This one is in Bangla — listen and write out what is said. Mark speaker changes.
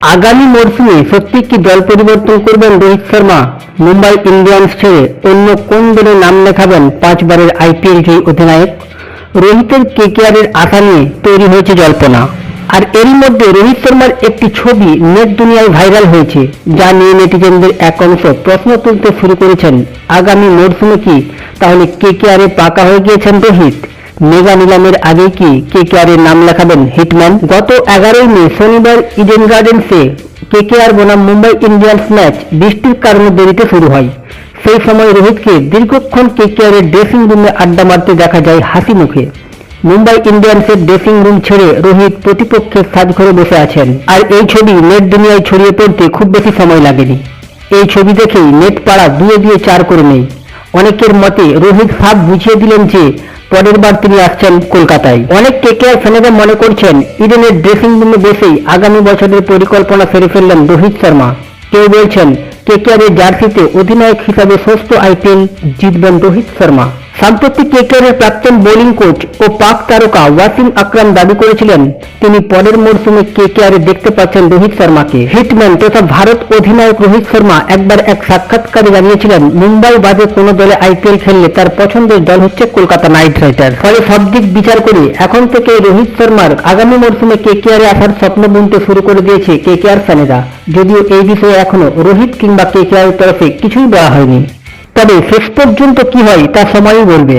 Speaker 1: আগামী মরশুমে সত্যি কি দল পরিবর্তন করবেন রোহিত শর্মা? মুম্বাই ইন্ডিয়ান্স ছেড়ে অন্য কোন দলে নাম লেখাবেন পাঁচবারের আইপিএল জয়ী অধিনায়ক? রোহিতের কেকেআরের আশা নিয়ে তৈরি হয়েছে জল্পনা। আর এরই মধ্যে রোহিত শর্মার একটি ছবি নেট দুনিয়ায় ভাইরাল হয়েছে, যা নিয়ে নেটিজেনদের এক অংশ প্রশ্ন তুলতে শুরু করেছেন। আগামী মরশুমে কি? তাহলে কেকেআরে পাকা হয়ে গিয়েছেন রোহিত? মেগা নিলামের আগে কি কে কে নাম লেখাবেন হিটম্যান? গত এগারোই মে শনিবার ইডেন গার্ডেন্সে কে কে আর বনাম মুম্বাই ইন্ডিয়ান্স ম্যাচ বৃষ্টির কারণে দেরিতে শুরু হয়। সেই সময় রোহিতকে দীর্ঘক্ষণ কে কে আর ড্রেসিং রুমে আড্ডা মারতে দেখা যায় হাসি মুখে। মুম্বাই ইন্ডিয়ান্সের ড্রেসিং রুম ছেড়ে রোহিত প্রতিপক্ষের সাজঘরে বসে আছেন। আর এই ছবি নেট দুনিয়ায় ছড়িয়ে পড়তে খুব বেশি সময় লাগেনি। এই ছবি দেখেই নেট পাড়া দুয়ে দিয়ে চার করে নেই অনেকের মতে রোহিত সাপ বুঝিয়ে দিলেন যে পরের বার তিনি আসছেন কলকাতায়। অনেক কেকেআর ফ্যানেরা মনে করছেন, ইডেনের ড্রেসিং রুমে বেশি আগামী বছরের পরিকল্পনা সেরে ফেললেন রোহিত শর্মা। কেউ বলছেন কেকেআরের জার্সিতে অধিনায়ক হিসাবে ষষ্ঠ আইপিএল জিতবেন রোহিত শর্মা। সাম্প্রতিক কেকেআরের প্রাক্তন বোলিং কোচ ও পাক তারকা ওয়াসিম আকরাম দাবি করেছিলেন, তিনি পরের মরশুমে কেকেআরে দেখতে পাচ্ছেন রোহিত শর্মাকে। হিটম্যান তথা ভারত অধিনায়ক রোহিত শর্মা একবার এক সাক্ষাৎকারে জানিয়েছিলেন, মুম্বাই বাদে কোনো দলে আইপিএল খেললে তার পছন্দের দল হচ্ছে কলকাতা নাইট রাইডার্স। ফলে সব দিক বিচার করে এখন থেকে রোহিত শর্মার আগামী মরশুমে কেকেআরে আসার স্বপ্ন বুনতে শুরু করে দিয়েছে কেকেআর ফ্যানেরা। যদিও এই বিষয়ে এখনও রোহিত কিংবা কেকেআর তরফে কিছুই বলা হয়নি। তবে শেষ পর্যন্ত কি হয় তা সময়ই বলবে।